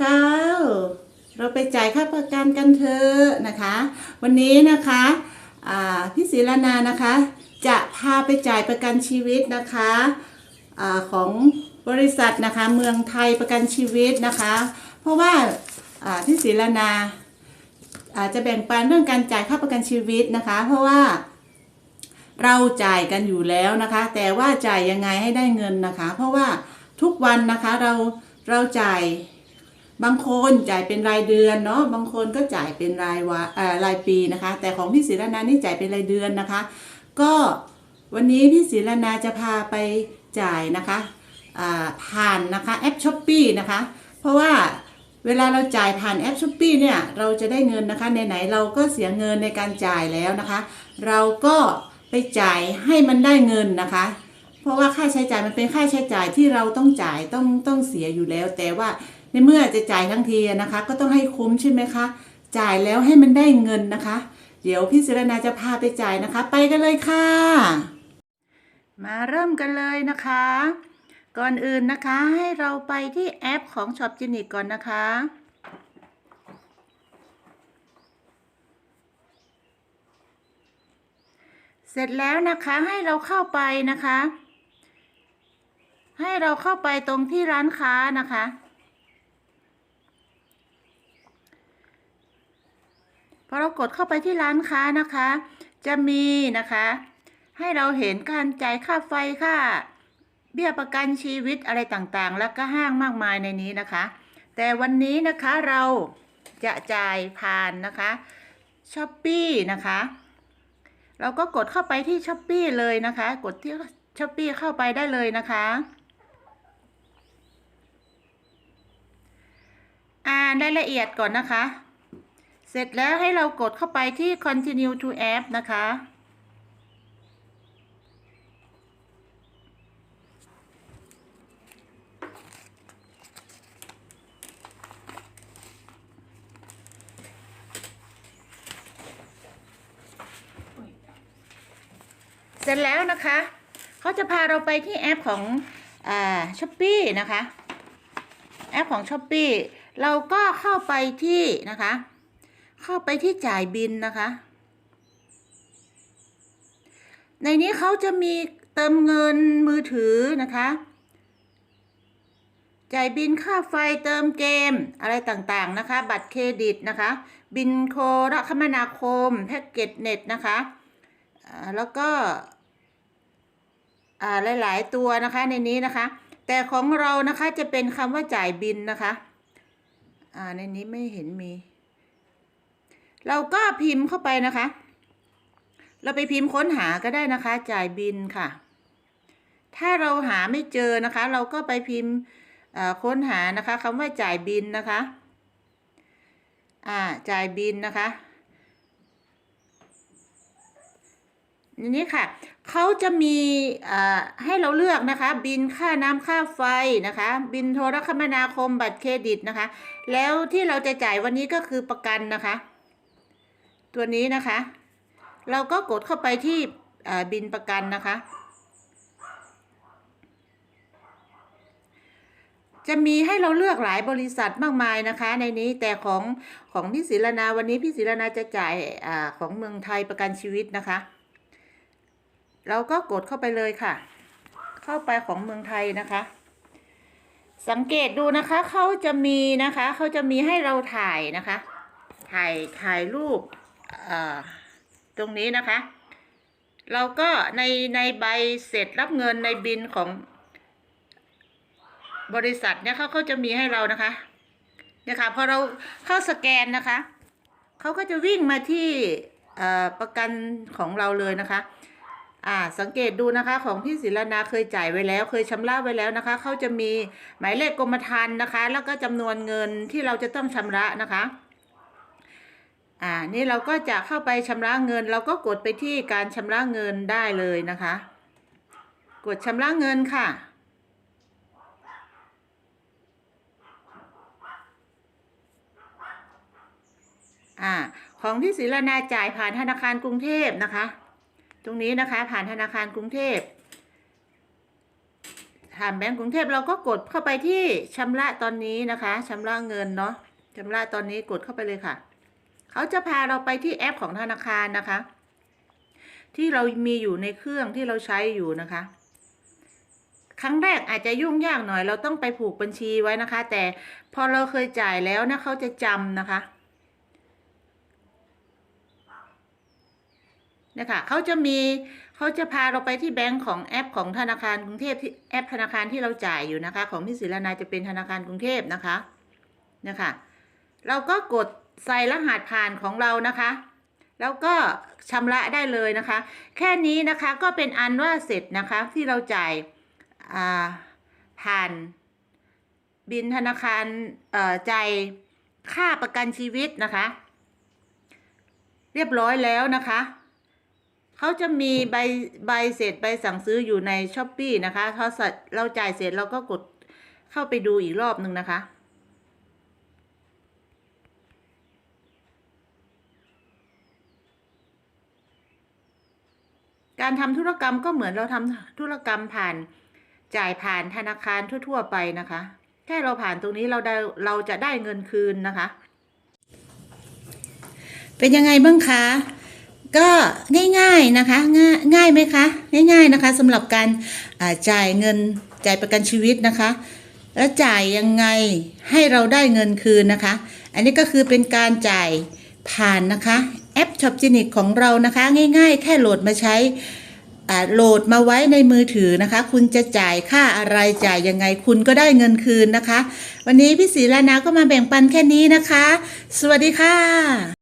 เก้าเราไปจ่ายค่าประกันกันเถอะนะคะ วันนี้นะคะพี่ศิรนานะคะ จะพาไปจ่ายประกันชีวิตนะคะอของบริษัทนะคะเมืองไทยประกันชีวิตนะคะ เพราะว่าพี่ศิรนาอาจจะแบ่งปันเรื่องการจ่ายค่าประกันชีวิตนะคะ เพราะว่าเราจ่ายกันอยู่แล้วนะคะ แต่ว่าจ่ายยังไงให้ได้เงินนะคะ เพราะว่าทุกวันนะคะเราเราจ่าย บางคนจ่ายเป็นรายเดือนเนาะบางคนก็จ่ายเป็นรายวาเอ่อรายปีนะคะ แต่ของพี่ศิรนานี่จ่ายเป็นรายเดือนนะคะ ก็วันนี้พี่ศิรนาจะพาไปจ่ายนะคะผ่านนะคะแอปช้อปปีนะคะ เพราะว่าเวลาเราจ่ายผ่านแอปช้อปปีเนี่ยเราจะได้เงินนะคะไหนๆเราก็เสียเงินในการจ่ายแล้วนะคะ เราก็ไปจ่ายให้มันได้เงินนะคะ เพราะว่าค่าใช้จ่ายมันเป็นค่าใช้จ่ายที่เราต้องจ่ายต้องต้องเสียอยู่แล้ว แต่ว่า ในเมื่อจะจ่ายทั้งทีนะคะ ก็ต้องให้คุ้มใช่ไหมคะ จ่ายแล้วให้มันได้เงินนะคะ เดี๋ยวพี่ศิรนาจะพาไปจ่ายนะคะ ไปกันเลยค่ะ มาเริ่มกันเลยนะคะ ก่อนอื่นนะคะให้เราไปที่แอปของช็อปจินิกก่อนนะคะเสร็จแล้วนะคะให้เราเข้าไปนะคะ ให้เราเข้าไปตรงที่ร้านค้านะคะ พอเรากดเข้าไปที่ร้านค้านะคะ จะมีนะคะ ให้เราเห็นการจ่ายค่าไฟค่าเบี้ยประกันชีวิตอะไรต่างๆ แล้วก็ห้างมากมายในนี้นะคะ แต่วันนี้นะคะเราจะจ่ายผ่านนะคะช้อปปี้นะคะ เราก็กดเข้าไปที่ช้อปปีเลยนะคะ กดที่ช้อปปีเข้าไปได้เลยนะคะอ่านรายละเอียดก่อนนะคะ เสร็จแล้วให้เรากดเข้าไปที่ continue to app นะคะ เสร็จแล้วนะคะ เขาจะพาเราไปที่แอปของอ่าช้อปปี้นะคะ แอปของช้อปปี้เราก็เข้าไปที่นะคะ เข้าไปที่จ่ายบินนะคะ ในนี้เขาจะมีเติมเงินมือถือนะคะ จ่ายบินค่าไฟเติมเกมอะไรต่างๆนะคะ บัตรเครดิตนะคะ บินโครคมนาคม แพ็กเกจเน็ตนะคะแล้วก็อ่าหลาย ๆ ตัวนะคะในนี้นะคะ แต่ของเรานะคะจะเป็นคำว่าจ่ายบินนะคะอ่าในนี้ไม่เห็นมี เราก็พิมพ์เข้าไปนะคะ เราไปพิมพ์ค้นหาก็ได้นะคะ จ่ายบินค่ะ ถ้าเราหาไม่เจอนะคะ เราก็ไปพิมพ์ค้นหานะคะคำว่าจ่ายบินนะคะ อ่า จ่ายบินนะคะนนี้ค่ะเขาจะมีอ่าให้เราเลือกนะคะ บินค่าน้ำค่าไฟนะคะ บินโทรคมนาคมบัตรเครดิตนะคะ แล้วที่เราจะจ่ายวันนี้ก็คือประกันนะคะ ตัวนี้นะคะ เราก็กดเข้าไปที่บินประกันนะคะ จะมีให้เราเลือกหลายบริษัทมากมายนะคะ ในนี้แต่ของของพี่ศิรนาวันนี้พี่ศิรนาจะจ่ายอของเมืองไทยประกันชีวิตนะคะ เราก็กดเข้าไปเลยค่ะ เข้าไปของเมืองไทยนะคะ สังเกตดูนะคะเขาจะมีนะคะเขาจะมีให้เราถ่ายนะคะ ถ่ายถ่ายรูป ตรงนี้นะคะ เราก็ในในใบเสร็จรับเงินในบินของบริษัทเนี่ยเขาเขาจะมีให้เรานะคะเนี่ยค่ะพอเราเข้าสแกนนะคะเขาก็จะวิ่งมาที่ประกันของเราเลยนะคะ อ่าสังเกตดูนะคะของพี่ศิรนาเคยจ่ายไว้แล้ว เคยชำระไว้แล้วนะคะเขาจะมีหมายเลขกรมธรรม์นะคะ แล้วก็จำนวนเงินที่เราจะต้องชำระนะคะ อ่า นี่เราก็จะเข้าไปชำระเงิน เราก็กดไปที่การชำระเงินได้เลยนะคะ กดชำระเงินค่ะ อ่า ของพี่ศิรนาจ่ายผ่านธนาคารกรุงเทพนะคะ ตรงนี้นะคะผ่านธนาคารกรุงเทพผ่านแบงก์กรุงเทพเราก็กดเข้าไปที่ชำระตอนนี้นะคะชำระเงินเนาะชำระตอนนี้กดเข้าไปเลยค่ะ เขาจะพาเราไปที่แอปของธนาคารนะคะ ที่เรามีอยู่ในเครื่องที่เราใช้อยู่นะคะ ครั้งแรกอาจจะยุ่งยากหน่อย เราต้องไปผูกบัญชีไว้นะคะ แต่พอเราเคยจ่ายแล้วนะเขาจะจำนะคะนะคะเขาจะมีเขาจะพาเราไปที่แบงก์ของแอปของธนาคารกรุงเทพที่แอปธนาคารที่เราจ่ายอยู่นะคะ ของพี่ศิรนาจะเป็นธนาคารกรุงเทพนะคะนะคะ เราก็กด ใส่รหัสผ่านของเรานะคะ แล้วก็ชำระได้เลยนะคะ แค่นี้นะคะก็เป็นอันว่าเสร็จนะคะที่เราจ่ายาผ่านบินธนาคารเอ่อจ่ายค่าประกันชีวิตนะคะ เรียบร้อยแล้วนะคะเขาจะมีใบใบเสร็จใบสั่งซื้ออยู่ในช้อปปีนะคะพอเสร็จเราจ่ายเสร็จเราก็กดเข้าไปดูอีกรอบหนึ่งนะคะ การทำธุรกรรมก็เหมือนเราทำธุรกรรมผ่านจ่ายผ่านธนาคารทั่ว ๆ ไปนะคะ แค่เราผ่านตรงนี้เราได้เราจะได้เงินคืนนะคะ เป็นยังไงบ้างคะก็ง่ายๆนะคะง่ายง่ายไหมคะง่าย ๆนะคะสำหรับการจ่ายเงินจ่ายประกันชีวิตนะคะ แล้วจ่ายยังไงให้เราได้เงินคืนนะคะ อันนี้ก็คือเป็นการจ่ายผ่านนะคะ แอปช็อปจินิกของเรานะคะ ง่ายๆ แค่โหลดมาใช้โหลดมาไว้ในมือถือนะคะ คุณจะจ่ายค่าอะไรจ่ายยังไง คุณก็ได้เงินคืนนะคะ วันนี้พี่ศรีลานาก็มาแบ่งปันแค่นี้นะคะ สวัสดีค่ะ